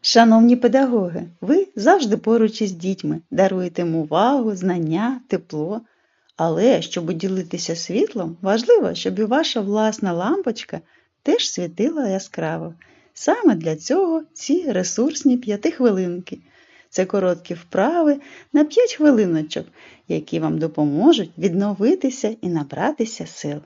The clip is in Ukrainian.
Шановні педагоги, ви завжди поруч із дітьми, даруєте їм увагу, знання, тепло. Але щоб ділитися світлом, важливо, щоб і ваша власна лампочка теж світила яскраво. Саме для цього ці ресурсні п'ятихвилинки. Це короткі вправи на 5 хвилиночок, які вам допоможуть відновитися і набратися сил.